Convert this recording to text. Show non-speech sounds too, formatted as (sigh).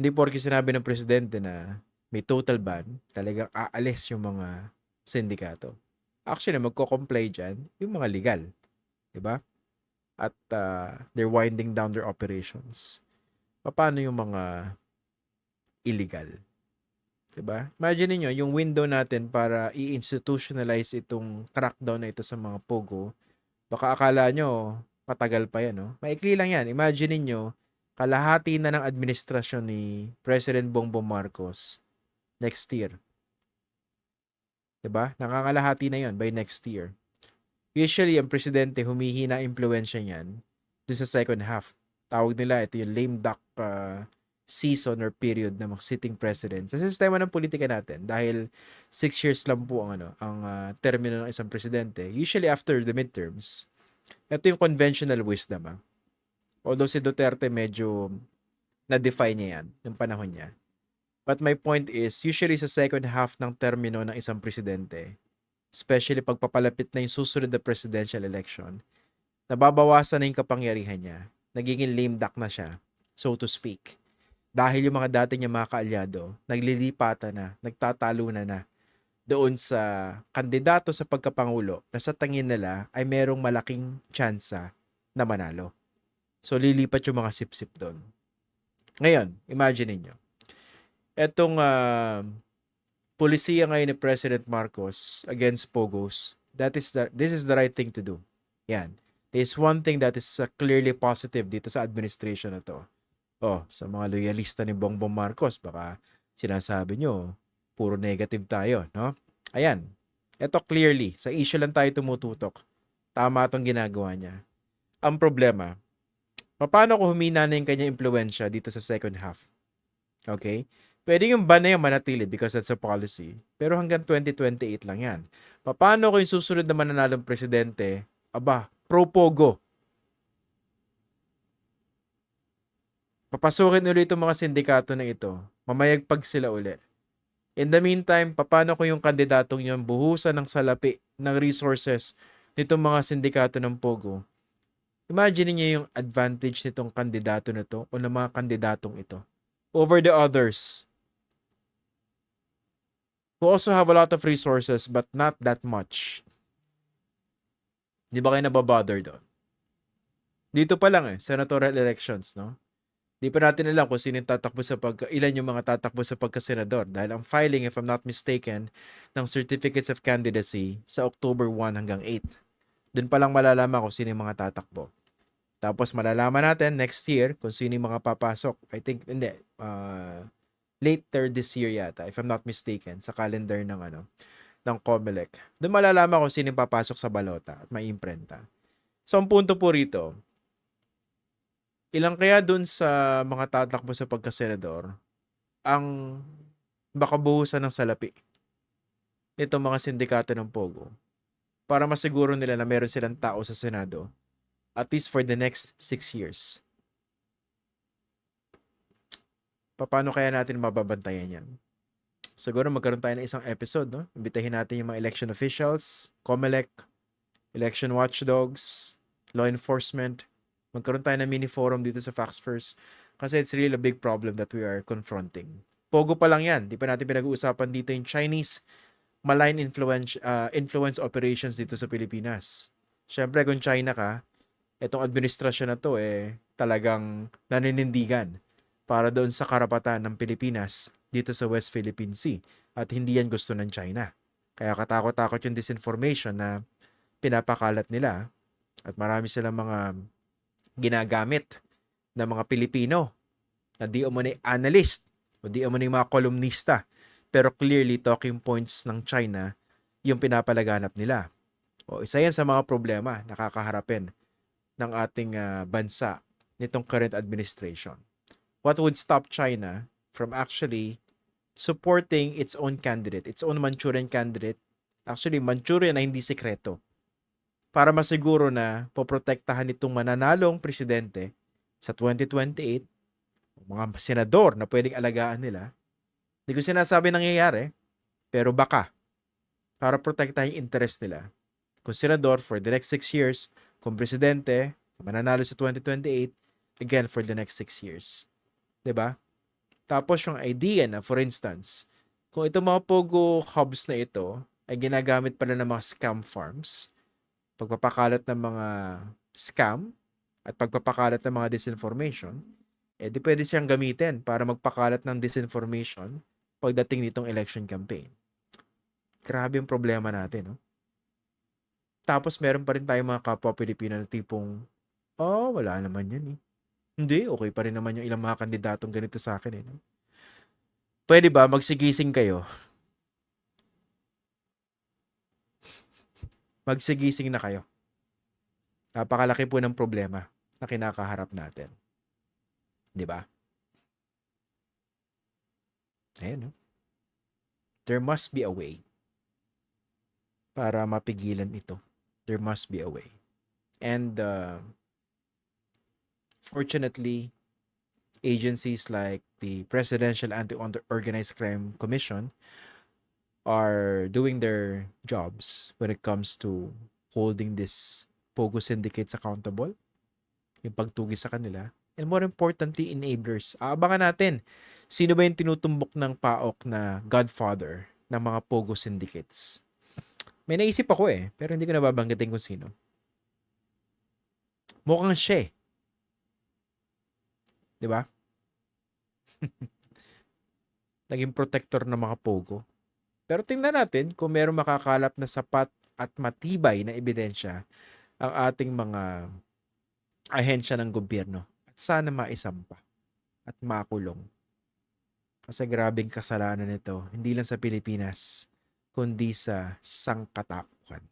Hindi porke sinabi ng presidente na may total ban, talagang aalis yung mga sindikato. Actually, magko-comply dyan yung mga legal. ba? At ah, they're winding down their operations. Paano yung mga illegal? 'Di ba? Imagine niyo yung window natin para i-institutionalize itong crackdown na ito sa mga pogo. Baka akala nyo matagal pa yan, no? Maikli lang yan. Imagine niyo kalahati na ng administrasyon ni President Bongbong Marcos next year. 'Di ba? Nangangalahati na 'yon by next year. Usually, ang presidente humihina impluwensya niyan dun sa second half. Tawag nila ito yung lame duck uh, season or period ng sitting president sa sistema ng politika natin dahil six years lang po ang ano ang uh, termino ng isang presidente usually after the midterms ito yung conventional wisdom ah. Although si Duterte medyo na-define niya yan ng panahon niya. But my point is usually sa second half ng termino ng isang presidente especially pag papalapit na yung susunod na presidential election nababawasan na yung kapangyarihan niya. Nagiging lame duck na siya so to speak. Dahil yung mga dati niya mga kaalyado, naglilipatan na, nagtatalunan na doon sa kandidato sa pagkapangulo na sa tingin nila ay merong malaking tsansa na manalo. So lilipat yung mga sip-sip doon. Ngayon, imagine niyo. Etong uh, polisiya ngayon ni President Marcos against Pogos, that is the, this is the right thing to do. Yan. There's one thing that is uh, clearly positive dito sa administration na to Oh, sa mga loyalista ni Bongbong Marcos, baka sinasabi nyo, puro negative tayo, no? Ayan. Ito clearly, sa issue lang tayo tumututok. Tama itong ginagawa niya. Ang problema, paano kung humina na yung kanya impluensya dito sa second half? Okay? Pwede yung ban na yung manatili because that's a policy. Pero hanggang 2028 lang yan. Paano kung yung susunod na mananalong presidente, aba, pro-pogo, papasukin ulit itong mga sindikato na ito. Mamayagpag sila uli. In the meantime, paano ko yung kandidatong yun buhusan ng salapi ng resources nitong mga sindikato ng Pogo? Imagine niyo yung advantage nitong kandidato na to o ng mga kandidatong ito over the others who also have a lot of resources but not that much. Di ba kayo nababother doon? Dito pa lang eh, senatorial elections, no? Di pa natin alam kung sino tatakbo sa pagka, ilan yung mga tatakbo sa pagkasenador dahil ang filing, if I'm not mistaken, ng certificates of candidacy sa October 1 hanggang 8. Doon pa lang malalaman kung sino yung mga tatakbo. Tapos malalaman natin next year kung sino yung mga papasok. I think, hindi, uh, later this year yata, if I'm not mistaken, sa calendar ng ano, ng COMELEC. Doon malalaman kung sino yung papasok sa balota at may imprenta. So, ang punto po rito, Ilang kaya dun sa mga tatakbo sa pagkasenador ang baka buhusan ng salapi nitong mga sindikato ng Pogo para masiguro nila na meron silang tao sa Senado at least for the next six years. Paano kaya natin mababantayan yan? Siguro magkaroon tayo ng isang episode, no? Imbitahin natin yung mga election officials, COMELEC, election watchdogs, law enforcement, magkaroon tayo ng mini forum dito sa Facts First kasi it's really a big problem that we are confronting. Pogo pa lang yan. Di pa natin pinag-uusapan dito yung Chinese malign influence, uh, influence operations dito sa Pilipinas. Siyempre, kung China ka, itong administrasyon na to eh talagang naninindigan para doon sa karapatan ng Pilipinas dito sa West Philippine Sea. At hindi yan gusto ng China. Kaya katakot-takot yung disinformation na pinapakalat nila at marami silang mga ginagamit ng mga Pilipino na di umani analyst o di umani mga kolumnista pero clearly talking points ng China yung pinapalaganap nila. O isa yan sa mga problema na kakaharapin ng ating uh, bansa nitong current administration. What would stop China from actually supporting its own candidate, its own Manchurian candidate, actually Manchurian na hindi sekreto, para masiguro na poprotektahan itong mananalong presidente sa 2028, mga senador na pwedeng alagaan nila. Hindi ko sinasabi nangyayari, pero baka para protektahan yung interest nila. Kung senador for the next 6 years, kung presidente, mananalo sa 2028, again for the next 6 years. ba? Tapos yung idea na, for instance, kung itong mga Pogo hubs na ito ay ginagamit pala ng mga scam farms, pagpapakalat ng mga scam at pagpapakalat ng mga disinformation, eh di pwede siyang gamitin para magpakalat ng disinformation pagdating nitong election campaign. Grabe yung problema natin, no? Tapos meron pa rin tayong mga kapwa Pilipino na tipong, oh, wala naman yan eh. Hindi, okay pa rin naman yung ilang mga kandidatong ganito sa akin eh. No? Pwede ba magsigising kayo? (laughs) Magsigising na kayo. Napakalaki po ng problema na kinakaharap natin. 'Di ba? Ayun, no? There must be a way para mapigilan ito. There must be a way. And uh, fortunately, agencies like the Presidential Anti-Organized Crime Commission are doing their jobs when it comes to holding this Pogo syndicates accountable, yung pagtugi sa kanila, and more importantly, enablers. Aabangan natin, sino ba yung tinutumbok ng PAOK na godfather ng mga Pogo syndicates? May naisip ako eh, pero hindi ko nababanggitin kung sino. Mukhang siya eh. Di ba? (laughs) Naging protector ng mga Pogo. Pero tingnan natin kung meron makakalap na sapat at matibay na ebidensya ang ating mga ahensya ng gobyerno. At sana maisampa at makulong. Kasi grabing kasalanan nito, hindi lang sa Pilipinas, kundi sa sangkatauhan.